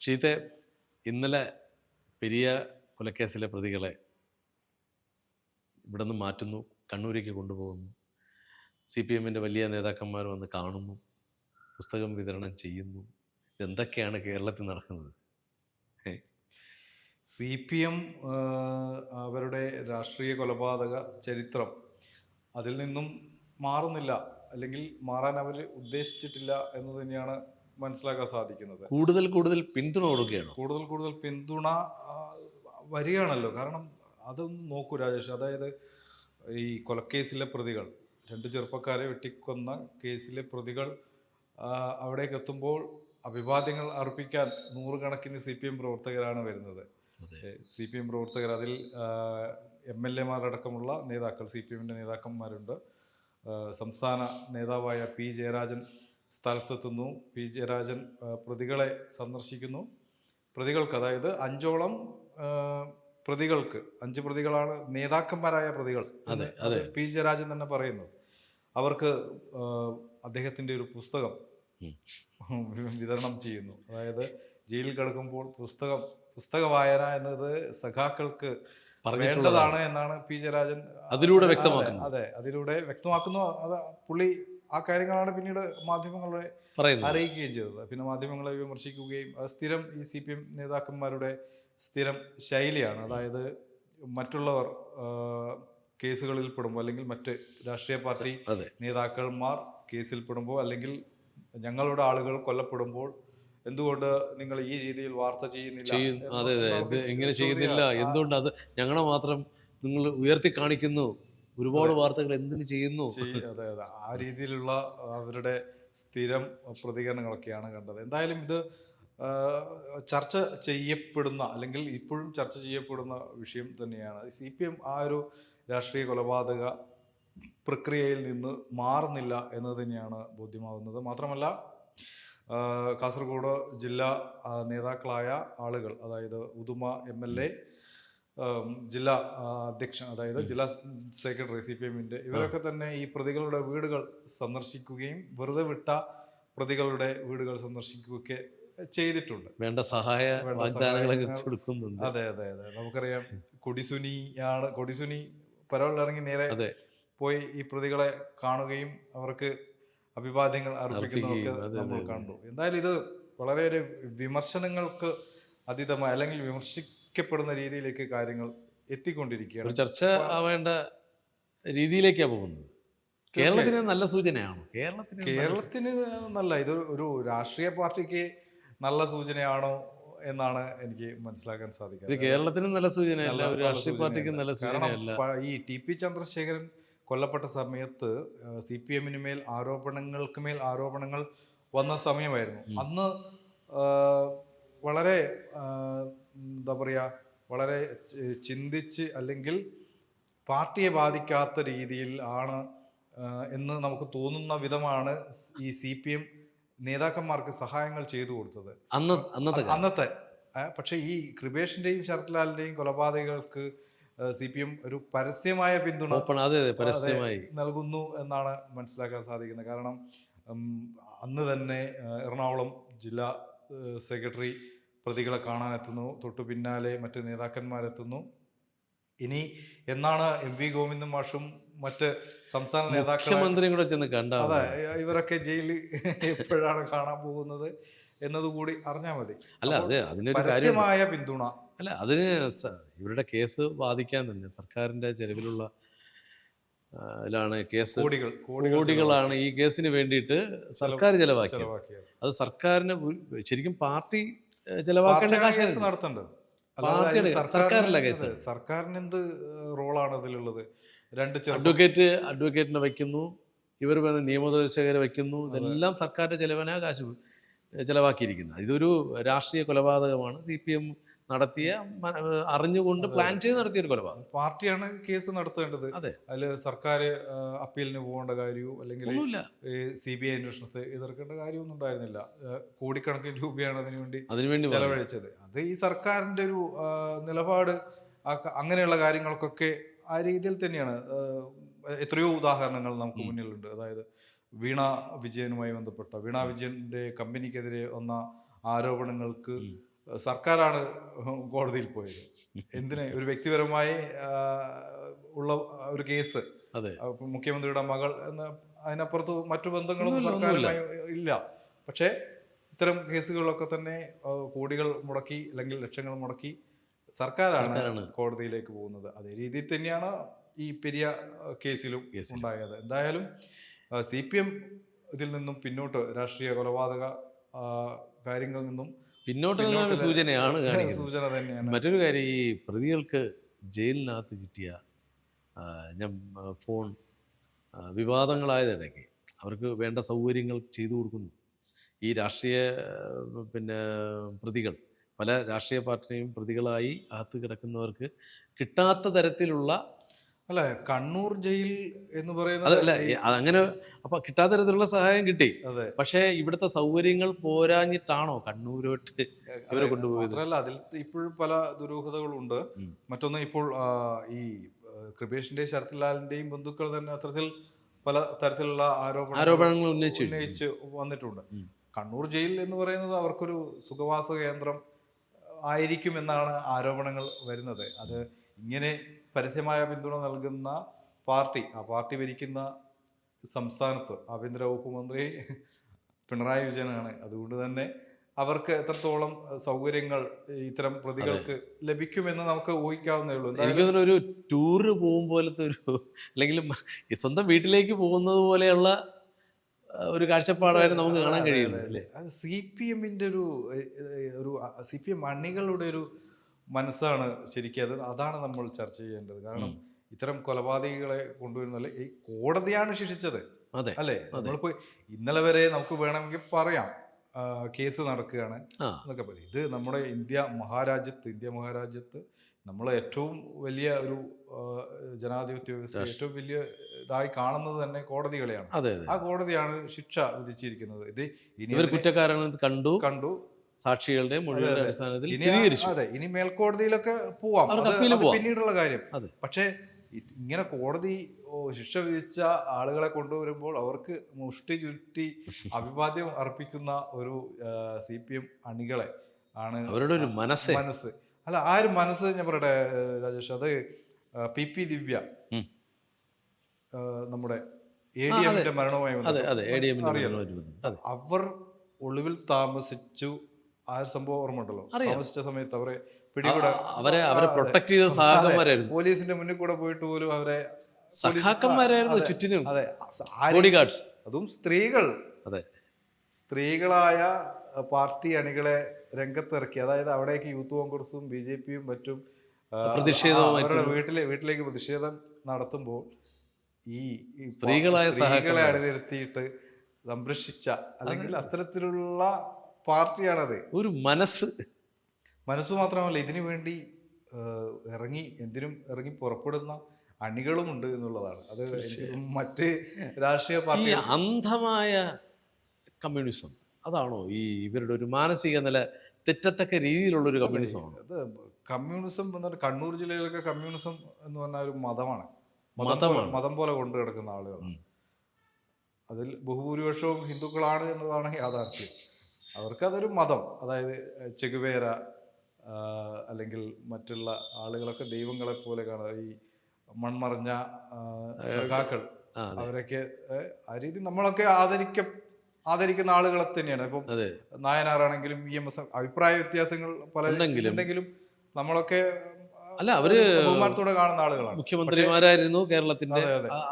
ഷീത്തെ ഇന്നലെ പെരിയ കൊലക്കേസിലെ പ്രതികളെ ഇവിടെ നിന്ന് മാറ്റുന്നു കണ്ണൂരേക്ക് കൊണ്ടുപോകുന്നു. സി പി എമ്മിന്റെ വലിയ നേതാക്കന്മാർ വന്ന് കാണുന്നു പുസ്തകം വിതരണം ചെയ്യുന്നു. ഇതെന്തൊക്കെയാണ് കേരളത്തിൽ നടക്കുന്നത്? സി പി എം അവരുടെ രാഷ്ട്രീയ കൊലപാതക ചരിത്രം അതിൽ നിന്നും മാറുന്നില്ല അല്ലെങ്കിൽ മാറാൻ അവർ ഉദ്ദേശിച്ചിട്ടില്ല എന്ന് തന്നെയാണ് മനസ്സിലാക്കാൻ സാധിക്കുന്നത്. കൂടുതൽ കൂടുതൽ പിന്തുണ കൊടുക്കുകയാണ്? കൂടുതൽ കൂടുതൽ പിന്തുണ വരികയാണല്ലോ. കാരണം അതും നോക്കൂ രാജേഷ്. അതായത് ഈ കൊലക്കേസിലെ പ്രതികൾ രണ്ട് ചെറുപ്പക്കാരെ വെട്ടിക്കൊന്ന കേസിലെ പ്രതികൾ അവിടേക്ക് എത്തുമ്പോൾ അഭിവാദ്യങ്ങൾ അർപ്പിക്കാൻ നൂറുകണക്കിന് സി പി എം പ്രവർത്തകരാണ് വരുന്നത്. സി പി എം പ്രവർത്തകർ അതിൽ എം എൽ എമാരടക്കമുള്ള നേതാക്കൾ സി പി എമ്മിന്റെ നേതാക്കന്മാരുണ്ട്. സംസ്ഥാന നേതാവായ പി ജയരാജൻ സ്ഥലത്തെത്തുന്നു. പി. ജയരാജൻ പ്രതികളെ സന്ദർശിക്കുന്നു. പ്രതികൾക്ക് അതായത് അഞ്ചോളം പ്രതികൾക്ക് അഞ്ച് പ്രതികളാണ് നേതാക്കന്മാരായ പ്രതികൾ അതെ അതെ, പി. ജയരാജൻ തന്നെ പറയുന്നത്. അവർക്ക് അദ്ദേഹത്തിന്റെ ഒരു പുസ്തകം വിതരണം ചെയ്യുന്നു. അതായത് ജയിലിൽ കിടക്കുമ്പോൾ പുസ്തകം പുസ്തക വായന എന്നത് സഖാക്കൾക്ക് വേണ്ടതാണ് എന്നാണ് പി. ജയരാജൻ അതിലൂടെ വ്യക്തമാക്കുന്നത് വ്യക്തമാക്കുന്നു. അതെ അതിലൂടെ വ്യക്തമാക്കുന്നു. അത് പുള്ളി ആ കാര്യങ്ങളാണ് പിന്നീട് മാധ്യമങ്ങളെ അറിയിക്കുകയും ചെയ്തത്. പിന്നെ മാധ്യമങ്ങളെ വിമർശിക്കുകയും അത് സ്ഥിരം ഈ സി പി എം നേതാക്കന്മാരുടെ സ്ഥിരം ശൈലിയാണ്. അതായത് മറ്റുള്ളവർ കേസുകളിൽ പെടുമ്പോൾ അല്ലെങ്കിൽ മറ്റ് രാഷ്ട്രീയ പാർട്ടി നേതാക്കന്മാർ കേസിൽ പെടുമ്പോൾ അല്ലെങ്കിൽ ഞങ്ങളുടെ ആളുകൾ കൊല്ലപ്പെടുമ്പോൾ എന്തുകൊണ്ട് നിങ്ങൾ ഈ രീതിയിൽ വാർത്ത ചെയ്യുന്നില്ല ചെയ്യും? അതെ അതെ. എങ്ങനെ ചെയ്യുന്നില്ല? എന്തുകൊണ്ട്? അത് ഞങ്ങളെ മാത്രം നിങ്ങൾ ഉയർത്തി കാണിക്കുന്നു. ഒരുപാട് വാർത്തകൾ എന്തിനു ചെയ്യുന്നു? അതെ അതെ. ആ രീതിയിലുള്ള അവരുടെ സ്ഥിരം പ്രതികരണങ്ങളൊക്കെയാണ് കണ്ടത്. എന്തായാലും ഇത് ചർച്ച ചെയ്യപ്പെടുന്ന അല്ലെങ്കിൽ ഇപ്പോഴും ചർച്ച ചെയ്യപ്പെടുന്ന വിഷയം തന്നെയാണ്. സി പി എം ആ ഒരു രാഷ്ട്രീയ കൊലപാതക പ്രക്രിയയിൽ നിന്ന് മാറുന്നില്ല എന്ന് തന്നെയാണ് ബോധ്യമാകുന്നത് മാത്രമല്ല കാസർഗോഡ് ജില്ലാ നേതാക്കളായ ആളുകൾ അതായത് ഉദുമ എം എൽ എ ജില്ലാ അധ്യക്ഷൻ അതായത് ജില്ലാ സെക്രട്ടറി സി പി എമ്മിന്റെ ഇവരൊക്കെ തന്നെ ഈ പ്രതികളുടെ വീടുകൾ സന്ദർശിക്കുകയും വെറുതെ വിട്ട പ്രതികളുടെ വീടുകൾ സന്ദർശിക്കുകയൊക്കെ ചെയ്തിട്ടുണ്ട്. വേണ്ട സഹായ കൊടുക്കുന്നുണ്ട്. അതെ അതെ അതെ. നമുക്കറിയാം കൊടിസുനിയാണ് കൊടിസുനി പരവളിറങ്ങി നേരെ പോയി ഈ പ്രതികളെ കാണുകയും അവർക്ക് അഭിവാദ്യങ്ങൾ അർപ്പിക്കുന്നതൊക്കെ നമ്മൾ കണ്ടു. എന്തായാലും ഇത് വളരെയേറെ വിമർശനങ്ങൾക്ക് അതീതമായ അല്ലെങ്കിൽ വിമർശിക്കപ്പെടുന്ന രീതിയിലേക്ക് കാര്യങ്ങൾ എത്തിക്കൊണ്ടിരിക്കുകയാണ്. ചർച്ച ആവേണ്ട രീതിയിലേക്കാണ് പോകുന്നത്. കേരളത്തിന് നല്ല സൂചനയാണ്? കേരളത്തിന് കേരളത്തിന് നല്ല ഇത് ഒരു രാഷ്ട്രീയ പാർട്ടിക്ക് നല്ല സൂചനയാണോ എന്നാണ് എനിക്ക് മനസ്സിലാക്കാൻ സാധിക്കുന്നത് കേരളത്തിനും നല്ല സൂചനയല്ല ഒരു രാഷ്ട്രീയ പാർട്ടിക്ക് നല്ല സൂചനയല്ല. ഈ ടി പി ചന്ദ്രശേഖരൻ കൊല്ലപ്പെട്ട സമയത്ത് സി പി എമ്മിന് മേൽ ആരോപണങ്ങൾക്ക് മേൽ ആരോപണങ്ങൾ വന്ന സമയമായിരുന്നു. അന്ന് വളരെ എന്താ പറയുക വളരെ ചിന്തിച്ച് അല്ലെങ്കിൽ പാർട്ടിയെ ബാധിക്കാത്ത രീതിയിൽ ആണ് എന്ന് നമുക്ക് തോന്നുന്ന വിധമാണ് ഈ സി പി എം നേതാക്കന്മാർക്ക് സഹായങ്ങൾ ചെയ്തു കൊടുത്തത്. അന്ന് അന്നത്തെ. അന്നത്തെ പക്ഷേ ഈ കൃപേഷിന്റെയും ശരത്ലാലിന്റെയും കൊലപാതകങ്ങൾക്ക് സി പി എം ഒരു പരസ്യമായ പിന്തുണ പരസ്യമായി. നൽകുന്നു എന്നാണ് മനസ്സിലാക്കാൻ സാധിക്കുന്നത്. കാരണം അന്ന് തന്നെ എറണാകുളം ജില്ലാ സെക്രട്ടറി പ്രതികളെ കാണാനെത്തുന്നു. തൊട്ടു പിന്നാലെ മറ്റ് നേതാക്കന്മാരെത്തുന്നു. ഇനി എന്നാണ് എം വി ഗോവിന്ദൻ മാഷും മറ്റ് സംസ്ഥാന നേതാക്കളും കൂടെ ചെന്ന് കണ്ട അതെ ഇവരൊക്കെ ജയിലിൽ എപ്പോഴാണ് കാണാൻ പോകുന്നത് എന്നതുകൂടി അറിഞ്ഞാൽ മതി. അല്ല അതെ അതിനൊരു കാര്യമായ പരസ്യമായ പിന്തുണ. അല്ല അതിന് ഇവരുടെ കേസ് ബാധിക്കാൻ തന്നെ സർക്കാരിന്റെ ചെലവിലുള്ള ാണ് കേസ് കോടികളാണ് ഈ കേസിന് വേണ്ടിയിട്ട് സർക്കാർ ചെലവാക്കിയത്. അത് സർക്കാരിന് ശരിക്കും പാർട്ടി ചെലവാക്കേണ്ട കാശ് നടത്തേണ്ടത്. സർക്കാരിന് കേസ്. സർക്കാരിന് എന്ത് റോളാണ് അതിലുള്ളത്? രണ്ട് അഡ്വക്കേറ്റ് അഡ്വക്കേറ്റിനെ വയ്ക്കുന്നു. ഇവർ വന്ന് നിയമോപദേശകരെ വയ്ക്കുന്നു. ഇതെല്ലാം സർക്കാരിന്റെ ചെലവിനാ കാശ് ചെലവാക്കിയിരിക്കുന്നത്. ഇതൊരു രാഷ്ട്രീയ കൊലപാതകമാണ്. സി പി എം നടത്തിയ അറിഞ്ഞുകൊണ്ട് പ്ലാൻ ചെയ്ത് നടത്തിയ ഒരു കൊലപാതകം. പാർട്ടിയാണ് കേസ് നടത്തേണ്ടത്. അതെ. അതിൽ സർക്കാർ അപ്പീലിന് പോകേണ്ട കാര്യവും അല്ലെങ്കിൽ സി ബി ഐ അന്വേഷണത്തെ എതിർക്കേണ്ട കാര്യമൊന്നും ഉണ്ടായിരുന്നില്ല. കോടിക്കണക്കിന് രൂപയാണ് അതിനുവേണ്ടി അതിനുവേണ്ടി. ചെലവഴിച്ചത്. അത് ഈ സർക്കാരിന്റെ ഒരു നിലപാട് അങ്ങനെയുള്ള കാര്യങ്ങൾക്കൊക്കെ ആ രീതിയിൽ തന്നെയാണ്. എത്രയോ ഉദാഹരണങ്ങൾ നമുക്ക് മുന്നിലുണ്ട്. അതായത് വീണ വിജയനുമായി ബന്ധപ്പെട്ട വീണ വിജയന്റെ കമ്പനിക്കെതിരെ വന്ന ആരോപണങ്ങൾക്ക് സർക്കാരാണ് കോടതിയിൽ പോയത്. എന്തിന്? ഒരു വ്യക്തിപരമായി ഉള്ള ഒരു കേസ്. അതെ. മുഖ്യമന്ത്രിയുടെ മകൾ എന്ന അതിനപ്പുറത്ത് മറ്റു ബന്ധങ്ങളൊന്നും ഒന്നുമില്ല, സർക്കാരുമായി ഇല്ല. പക്ഷേ ഇത്തരം കേസുകളിലൊക്കെ തന്നെ കോടികൾ മുടക്കി അല്ലെങ്കിൽ ലക്ഷങ്ങൾ മുടക്കി സർക്കാരാണ്. കോടതിയിലേക്ക് പോകുന്നത്. അതേ രീതിയിൽ തന്നെയാണ് ഈ പെരിയ കേസിലും കേസിലും. ഉണ്ടായത്. എന്തായാലും സി പി എം ഇതിൽ നിന്നും പിന്നോട്ട് രാഷ്ട്രീയ കൊലപാതക കാര്യങ്ങളിൽ നിന്നും പിന്നോട്ട് സൂചനയാണ് സൂചന തന്നെയാണ്. മറ്റൊരു കാര്യം ഈ പ്രതികൾക്ക് ജയിലിനകത്ത് കിട്ടിയ ഞാൻ ഫോൺ വിവാദങ്ങളായതിടയ്ക്ക് അവർക്ക് വേണ്ട സൗകര്യങ്ങൾ ചെയ്തു കൊടുക്കുന്നു. ഈ രാഷ്ട്രീയ പിന്നെ പ്രതികൾ പല രാഷ്ട്രീയ പാർട്ടിയും പ്രതികളായി അകത്ത് കിടക്കുന്നവർക്ക് കിട്ടാത്ത തരത്തിലുള്ള അല്ല കണ്ണൂർ ജയിൽ എന്ന് പറയുന്നത് അല്ല അതങ്ങനെ അപ്പൊ കിട്ടാത്ത തരത്തിലുള്ള സഹായം കിട്ടി. അതെ. പക്ഷേ ഇവിടുത്തെ സൗകര്യങ്ങൾ പോരാഞ്ഞിട്ടാണോ കണ്ണൂരോട്ട് ഇവരെ കൊണ്ടുപോയത്? മാത്രമല്ല അതിൽ ഇപ്പോഴും പല ദുരൂഹതകളുണ്ട്. മറ്റൊന്ന് ഇപ്പോൾ ഈ കൃപേഷിന്റെയും ശരത്ലാലിന്റെയും ബന്ധുക്കൾ തന്നെ അത്തരത്തിൽ പല തരത്തിലുള്ള ആരോപണങ്ങൾ ആരോപണങ്ങൾ ഉന്നയിച്ചു. ഉന്നയിച്ച് വന്നിട്ടുണ്ട്. കണ്ണൂർ ജയിൽ എന്ന് പറയുന്നത് അവർക്കൊരു സുഖവാസ കേന്ദ്രം ആയിരിക്കും എന്നാണ് ആരോപണങ്ങൾ വരുന്നത്. അത് ഇങ്ങനെ പരസ്യമായ പിന്തുണ നൽകുന്ന പാർട്ടി ആ പാർട്ടി ഭരിക്കുന്ന സംസ്ഥാനത്ത് ആഭ്യന്തര വകുപ്പ് മന്ത്രി പിണറായി വിജയനാണ്. അതുകൊണ്ട് തന്നെ അവർക്ക് എത്രത്തോളം സൗകര്യങ്ങൾ ഇത്തരം പ്രതികൾക്ക് ലഭിക്കുമെന്ന് നമുക്ക് ഊഹിക്കാവുന്നേ ഉള്ളൂ. എനിക്കൊന്നും ഒരു ടൂറ് പോകും പോലത്തെ ഒരു അല്ലെങ്കിൽ സ്വന്തം വീട്ടിലേക്ക് പോകുന്നത് പോലെയുള്ള ഒരു കാഴ്ചപ്പാടായിട്ട് നമുക്ക് കാണാൻ കഴിയുന്നത് സി പി എമ്മിന്റെ ഒരു ഒരു സി പി എം അണികളുടെ ഒരു മനസ്സാണ് ശരിക്കും അത് അതാണ് നമ്മൾ ചർച്ച ചെയ്യേണ്ടത്. കാരണം ഇത്തരം കൊലപാതകികളെ കൊണ്ടുവരുന്ന ഈ കോടതിയാണ് ശിക്ഷിച്ചത്. അതെ അല്ലേ നമ്മളിപ്പോ ഇന്നലെ വരെ നമുക്ക് വേണമെങ്കിൽ പറയാം കേസ് നടക്കുകയാണ് എന്നൊക്കെ പറയും. ഇത് നമ്മുടെ ഇന്ത്യ മഹാരാജ്യത്ത് ഇന്ത്യ മഹാരാജ്യത്ത് നമ്മൾ ഏറ്റവും വലിയ ഒരു ജനാധിപത്യ വ്യവസ്ഥ ഏറ്റവും വലിയ ഇതായി കാണുന്നത് തന്നെ കോടതികളെയാണ്. ആ കോടതിയാണ് ശിക്ഷ വിധിച്ചിരിക്കുന്നത്. ഇത് ഇനി ഇവർ കണ്ടു. കണ്ടു. സാക്ഷികളുടെ മൊഴിയുടെ അടിസ്ഥാനത്തിൽ സ്ഥിരീകരിച്ചു. അതെ ഇനി മേൽക്കോടതിയിലൊക്കെ പോവാം. പിന്നീടുള്ള കാര്യം. പക്ഷേ ഇങ്ങനെ കോടതി ശിക്ഷ വിധിച്ച ആളുകളെ കൊണ്ടുവരുമ്പോൾ അവർക്ക് മുഷ്ടി ചുരുട്ടി അഭിവാദ്യം അർപ്പിക്കുന്ന ഒരു സി പി എം അണികളെ ആണ് അവരുടെ ഒരു മനസ്സ്. മനസ്സ്. അല്ല ആ ഒരു മനസ്സ് ഞാൻ പറയട്ടെ രാജേഷ് അത് പി പി ദിവ്യ നമ്മുടെ എ ഡി. എമ്മിന്റെ മരണവുമായി അവർ ഒളിവിൽ താമസിച്ചു ആ ഒരു സംഭവം ഓർമ്മ ഉണ്ടല്ലോ. താമസിച്ച സമയത്ത് അവരെ പിടികൂടെ അവരെ അവരെ പ്രൊട്ടക്ട് ചെയ്ത സഹാക്കന്മാരായിരുന്നു പോലീസിന്റെ മുന്നിൽ കൂടെ പോയിട്ട് പോലും അവരെ സഹാക്കന്മാരായിരുന്നു ചുറ്റിനും. അതെ. അതും സ്ത്രീകൾ. അതെ. സ്ത്രീകളായ പാർട്ടി അണികളെ രംഗത്തിറക്കി. അതായത് അവിടേക്ക് യൂത്ത് കോൺഗ്രസും ബി ജെ പിയും മറ്റും അവരുടെ വീട്ടിലെ വീട്ടിലേക്ക് പ്രതിഷേധം നടത്തുമ്പോൾ ഈ സ്ത്രീകളായ സ്ത്രീകളെ. അണിനിരത്തിയിട്ട് സംരക്ഷിച്ച അല്ലെങ്കിൽ അത്തരത്തിലുള്ള പാർട്ടിയാണത്. ഒരു മനസ്സ്. മനസ്സ് മാത്രമല്ല ഇതിനു വേണ്ടി ഇറങ്ങി എന്തിനും ഇറങ്ങി പുറപ്പെടുന്ന അണികളുമുണ്ട് എന്നുള്ളതാണ്. അത് മറ്റ് രാഷ്ട്രീയ പാർട്ടി അന്ധമായ കമ്മ്യൂണിസം അതാണോ ഈ ഇവരുടെ ഒരു മാനസിക നില തെറ്റത്തക്ക രീതിയിലുള്ള ഒരു കമ്മ്യൂണിസം അത് കമ്മ്യൂണിസം എന്ന് കണ്ണൂർ ജില്ലയിലൊക്കെ കമ്മ്യൂണിസം എന്ന് പറഞ്ഞ ഒരു മതമാണ്. മതമാണ്. മതം പോലെ കൊണ്ടു കിടക്കുന്ന ആളുകൾ അതിൽ ബഹുഭൂരിപക്ഷവും ഹിന്ദുക്കളാണ് എന്നതാണ് യാഥാർത്ഥ്യം. അവർക്കതൊരു മതം. അതായത് ചെകുവേര അല്ലെങ്കിൽ മറ്റുള്ള ആളുകളൊക്കെ ദൈവങ്ങളെ പോലെ കാണുക. ഈ മൺമറഞ്ഞ സഖാക്കൾ അവരൊക്കെ ആ രീതി നമ്മളൊക്കെ ആദരിക്ക ആദരിക്കുന്ന ആളുകളെ തന്നെയാണ്. ഇപ്പം നായനാറാണെങ്കിലും ഇ എം എസ് അഭിപ്രായ വ്യത്യാസങ്ങൾ പല. ഉണ്ടെങ്കിലും നമ്മളൊക്കെ അല്ല, അവർ ബഹുമാനത്തോടെ കാണുന്ന ആളുകളാണ്. മുഖ്യമന്ത്രിമാരായിരുന്നു കേരളത്തിന്റെ.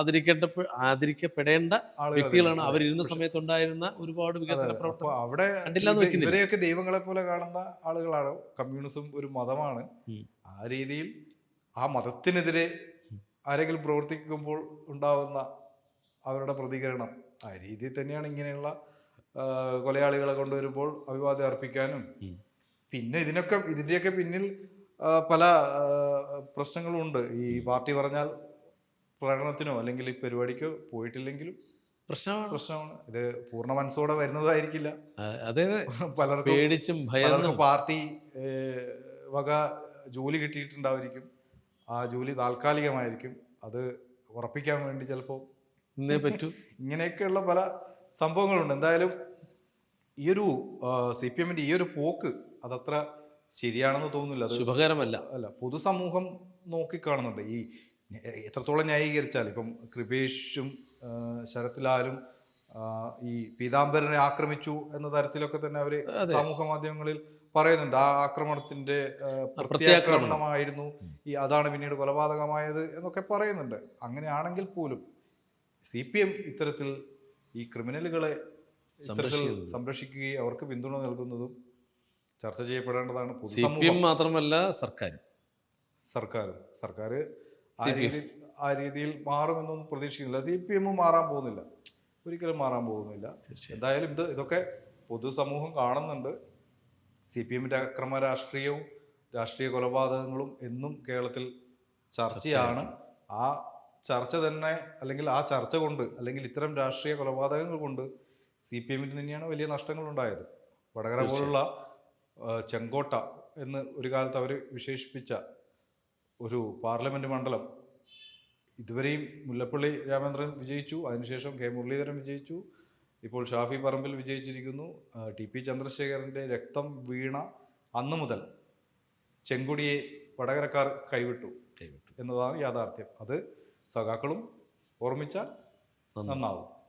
ആദരിക്കപ്പെട്ട ആദരിക്കപ്പെടേണ്ട വ്യക്തികളാണ്. ഇരുന്ന അവരിരുന്ന സമയത്തുണ്ടായിരുന്ന ഒരുപാട് വികസന പ്രവർത്തനം അവിടെ. ഇവരെയൊക്കെ ദൈവങ്ങളെ പോലെ കാണുന്ന ആളുകളാണ്. കമ്മ്യൂണിസം ഒരു മതമാണ്. ആ രീതിയിൽ ആ മതത്തിനെതിരെ ആരെങ്കിലും പ്രവർത്തിക്കുമ്പോൾ ഉണ്ടാവുന്ന അവരുടെ പ്രതികരണം ആ രീതിയിൽ തന്നെയാണ് ഇങ്ങനെയുള്ള കൊലയാളികളെ കൊണ്ടുവരുമ്പോൾ അഭിവാദ്യം അർപ്പിക്കാനും. പിന്നെ ഇതിനൊക്കെ ഇതിന്റെയൊക്കെ പിന്നിൽ പല പ്രശ്നങ്ങളും ഉണ്ട്. ഈ പാർട്ടി പറഞ്ഞാൽ പ്രകടനത്തിനോ അല്ലെങ്കിൽ ഈ പരിപാടിക്കോ പോയിട്ടില്ലെങ്കിലും പ്രശ്നമാണ്. പ്രശ്നമാണ്. ഇത് പൂർണ മനസ്സോടെ വരുന്നതായിരിക്കില്ല. അതെ പലർക്കും പേടിച്ചും പലർക്കും പാർട്ടി വക ജോലി കിട്ടിയിട്ടുണ്ടാവും ആ ജോലി താൽക്കാലികമായിരിക്കും. അത് ഉറപ്പിക്കാൻ വേണ്ടി ചിലപ്പോൾ ഇന്നേ പറ്റൂ. ഇങ്ങനെയൊക്കെയുള്ള പല സംഭവങ്ങളുണ്ട്. എന്തായാലും ഈ ഒരു സി പി എമ്മിന്റെ ഈ ഒരു പോക്ക് അതത്ര ശരിയാണെന്ന് തോന്നുന്നില്ല. അത് ശുഭകരമല്ല. അല്ല പൊതുസമൂഹം നോക്കിക്കാണുന്നുണ്ട്. ഈ എത്രത്തോളം ന്യായീകരിച്ചാൽ ഇപ്പം കൃപേഷും ശരത് ശരത്ലാലും ഈ പീതാംബരനെ ആക്രമിച്ചു എന്ന തരത്തിലൊക്കെ തന്നെ അവർ സമൂഹ മാധ്യമങ്ങളിൽ പറയുന്നുണ്ട്. ആ ആക്രമണത്തിന്റെ പ്രത്യാക്രമണമായിരുന്നു ഈ അതാണ് പിന്നീട് കൊലപാതകമായത് എന്നൊക്കെ പറയുന്നുണ്ട്. അങ്ങനെയാണെങ്കിൽ പോലും സി പി എം ഇത്തരത്തിൽ ഈ ക്രിമിനലുകളെ സംരക്ഷിക്കുകയും അവർക്ക് പിന്തുണ നൽകുന്നതും ചർച്ച ചെയ്യപ്പെടേണ്ടതാണ് സി പി പൊതുസമൂഹം. എം മാത്രമല്ല സർക്കാർ. സർക്കാർ സർക്കാർ ആ രീതിയിൽ ആ രീതിയിൽ മാറുമെന്നൊന്നും പ്രതീക്ഷിക്കുന്നില്ല. സി പി എമ്മും മാറാൻ പോകുന്നില്ല. ഒരിക്കലും മാറാൻ പോകുന്നില്ല. എന്തായാലും ഇത് ഇതൊക്കെ പൊതുസമൂഹം കാണുന്നുണ്ട്. സി പി എമ്മിന്റെ അക്രമ രാഷ്ട്രീയവും രാഷ്ട്രീയ കൊലപാതകങ്ങളും എന്നും കേരളത്തിൽ ചർച്ചയാണ്. ആ ചർച്ച തന്നെ അല്ലെങ്കിൽ ആ ചർച്ച കൊണ്ട് അല്ലെങ്കിൽ ഇത്തരം രാഷ്ട്രീയ കൊലപാതകങ്ങൾ കൊണ്ട് സി പി എമ്മിന് തന്നെയാണ് വലിയ നഷ്ടങ്ങൾ ഉണ്ടായത് വടകര പോലുള്ള ചെങ്കോട്ട എന്ന് ഒരു കാലത്ത് അവർ വിശേഷിപ്പിച്ച ഒരു പാർലമെന്റ് മണ്ഡലം. ഇതുവരെയും മുല്ലപ്പള്ളി രാമചന്ദ്രൻ വിജയിച്ചു അതിനുശേഷം കെ മുരളീധരൻ വിജയിച്ചു ഇപ്പോൾ ഷാഫി പറമ്പിൽ വിജയിച്ചിരിക്കുന്നു. ടി പി ചന്ദ്രശേഖരന്റെ രക്തം വീണ അന്നു മുതൽ ചെങ്കൊടിയെ വടകരക്കാർ കൈവിട്ടു കൈവിട്ടു. എന്നതാണ് യാഥാർത്ഥ്യം. അത് സഖാക്കളും ഓർമ്മിച്ചാൽ നന്നാവും.